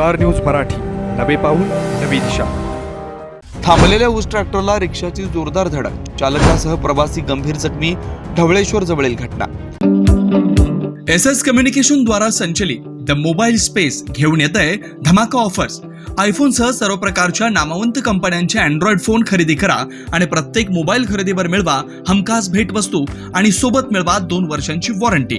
Star news Marathi. नवे पाऊल नवी दिशा. थांबलेल्या ऊस ट्रॅक्टरला रिक्षाची जोरदार धडक. चालकासह प्रवासी गंभीर जखमी ढवळेश्वर जवळील घटना. एस एस कम्युनिकेशन द्वारा संचलित द मोबाईल स्पेस घेऊन येत आहे धमाका ऑफर्स. आयफोनसह सर्व प्रकारच्या नामवंत कंपन्यांचे अँड्रॉइड फोन खरेदी करा आणि प्रत्येक मोबाईल खरेदीवर मिळवा हमखास भेटवस्तू आणि सोबत मिळवा दोन वर्षांची वॉरंटी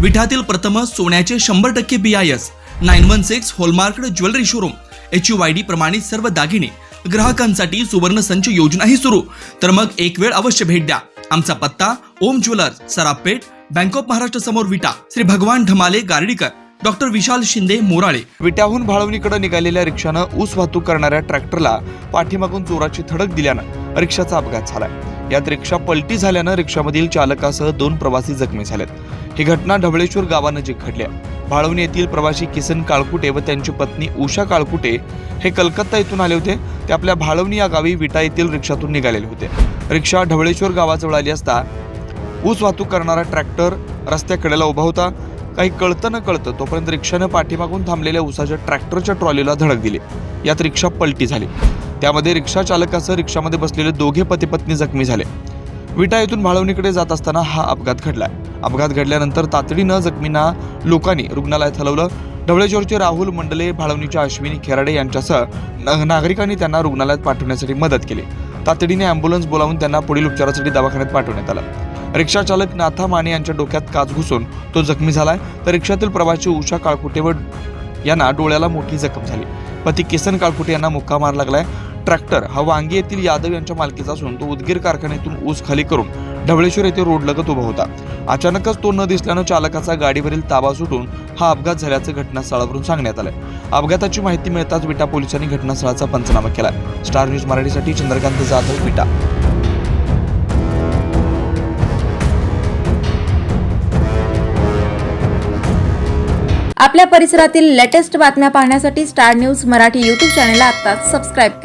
विठातील प्रथम सोन्याचे शंभर टक्के B I S nine one six hallmark jewellery showroom H U I D प्रमाणित सर्व दागिने ग्राहकांसाठी सुवर्ण संच योजनाही सुरू. तर मग एक वेळ अवश्य भेट द्या. आमचा पत्ता Om jewellers Sarapeth bank of Maharashtra समोर विटा श्री भगवान ढमाले गार्डीकर डॉक्टर विशाल शिंदे मोराळे. विट्याहून भाळवणीकडे निघालेल्या रिक्षानं ऊस वाहतूक करणाऱ्या ट्रॅक्टरला पाठीमागून जोराची धडक दिल्यानं रिक्षाचा अपघात झालाय. यात रिक्षा पलटी झाल्यानं रिक्षामधील चालकासह दोन प्रवासी जखमी झालेत. ही घटना ढवळेश्वर गावानजीक घडल्या भाळवणी येथील प्रवासी किसन काळकुटे व त्यांची पत्नी उषा काळकुटे हे कलकत्ता येथून आले होते. ते आपल्या भाळवणी या गावी विटा येथील रिक्षातून निघालेले होते. रिक्षा ढवळेश्वर गावाजवळ आली असता ऊस वाहतूक करणारा ट्रॅक्टर रस्त्याकडेला उभा होता. काही कळतं न कळतं तोपर्यंत रिक्षानं पाठीमागून थांबलेल्या उसाच्या ट्रॅक्टरच्या ट्रॉलीला धडक दिली. यात रिक्षा पलटी झाली. त्यामध्ये रिक्षा चालकासह रिक्षामध्ये बसलेले दोघे पती पत्नी जखमी झाले. विटा येथून भाळवणीकडे जात असताना हा अपघात घडलाय अपघात घडल्यानंतर तातडीनं जखमींना लोकांनी रुग्णालयात हलवलं. ढवळेश्वरचे राहुल मंडले भाळवणीच्या अश्विनी खेराडे यांच्यासह न- नागरिकांनी त्यांना रुग्णालयात पाठवण्यासाठी मदत केली. तातडीने अँब्युलन्स बोलावून त्यांना पुढील उपचारासाठी दवाखान्यात पाठवण्यात आलं. रिक्षा चालक नाथा माने यांच्या डोक्यात काच घुसून तो जखमी झालाय. तर रिक्षातील प्रवासी उषा काळकुटे व यांना डोळ्याला मोठी जखम झाली. पती किसन काळकुटे यांना मुक्का मार लागलाय. ट्रॅक्टर हा वांगी येथील यादव यांच्या मालकीचा असून तो उदगीर कारखान्यातून ऊस खाली करून ढवळेश्वर येथे रोड लगत उभा होता. अचानकच तो न दिसल्यानं चालकाचा गाडीवरील ताबा सुटून हा अपघात झाल्याचं घटनास्थळावरून सांगण्यात आलंय. अपघाताची माहिती मिळताच विटा पोलिसांनी घटनास्थळाचा पंचनामा केला स्टार न्यूज मराठीसाठी चंद्रकांत जाधव विटा. आपल्या परिसरातील लेटेस्ट बातम्या पाहण्यासाठी स्टार न्यूज मराठी यूट्यूब चॅनलला आत्ताच सबस्क्राईब करा.